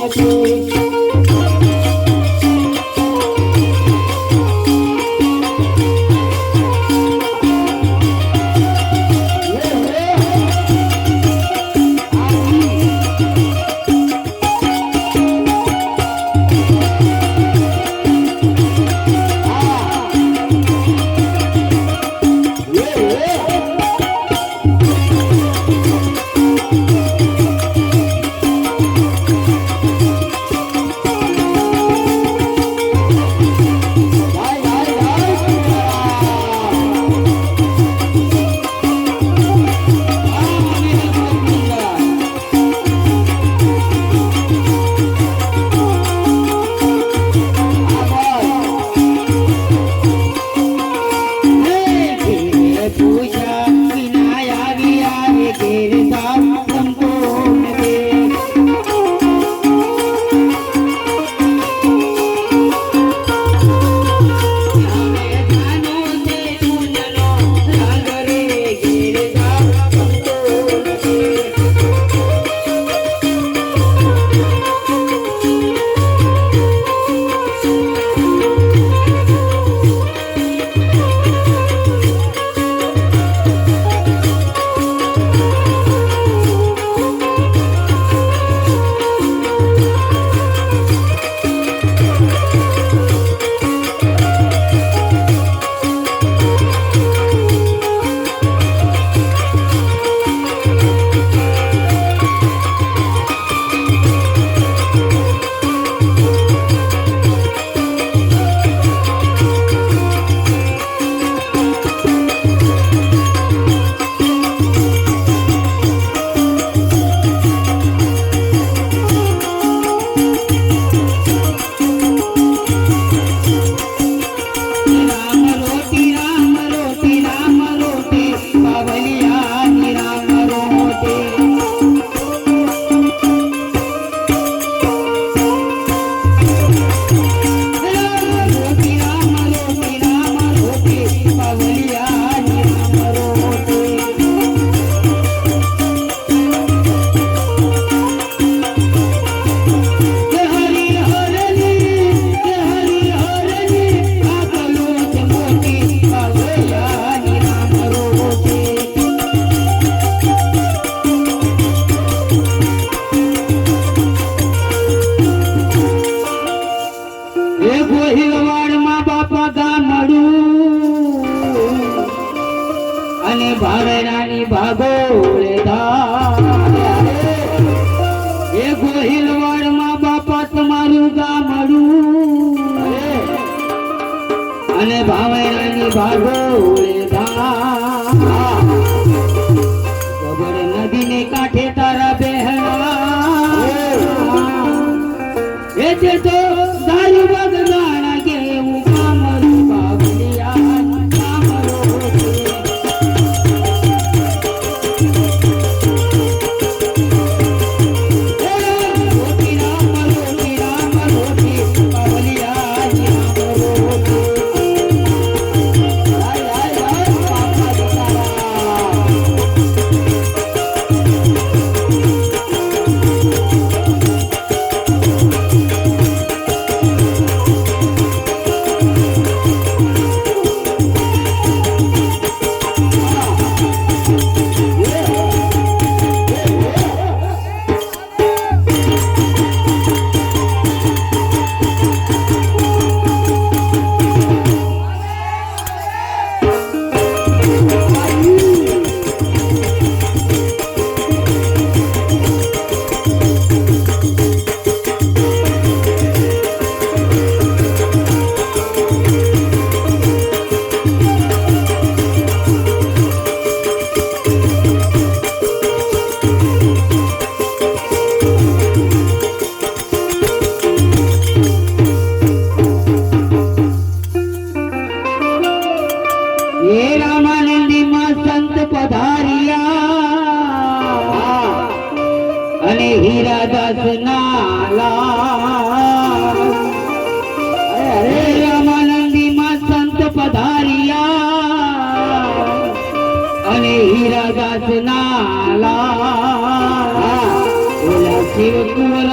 幸福 હીરાદાસ નાલા ઓલા શિવ કુંવર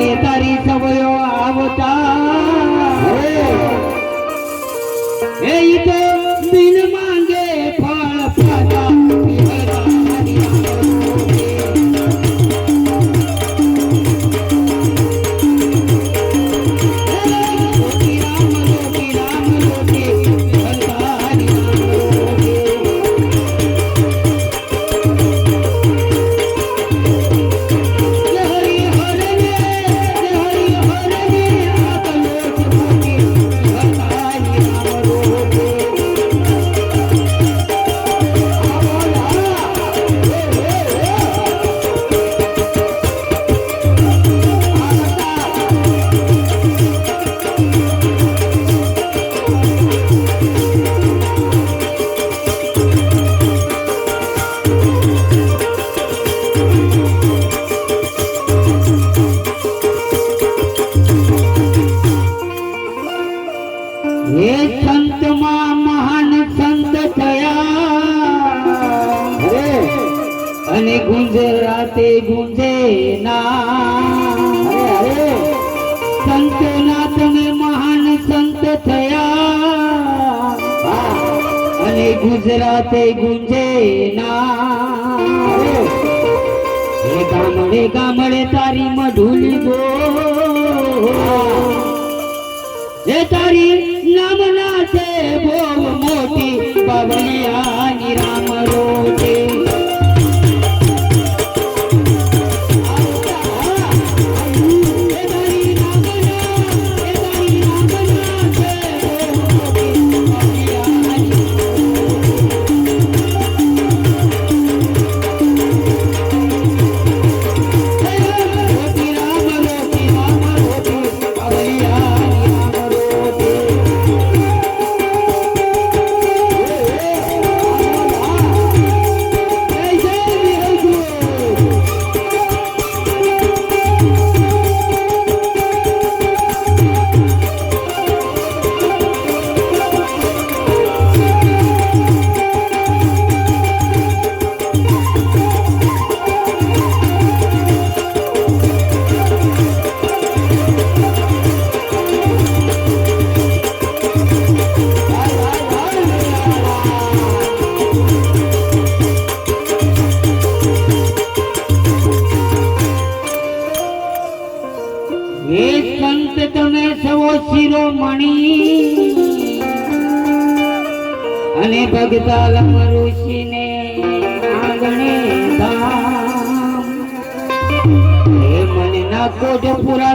Ahí está. અને ગુજરાતે ગુંજે ના. ગામડે ગામડે તારી મઢુલી ગો. એ તારી નામના છે બહુ મોટી બાબલિયાની રામ રોટી నాకు చెప్పురా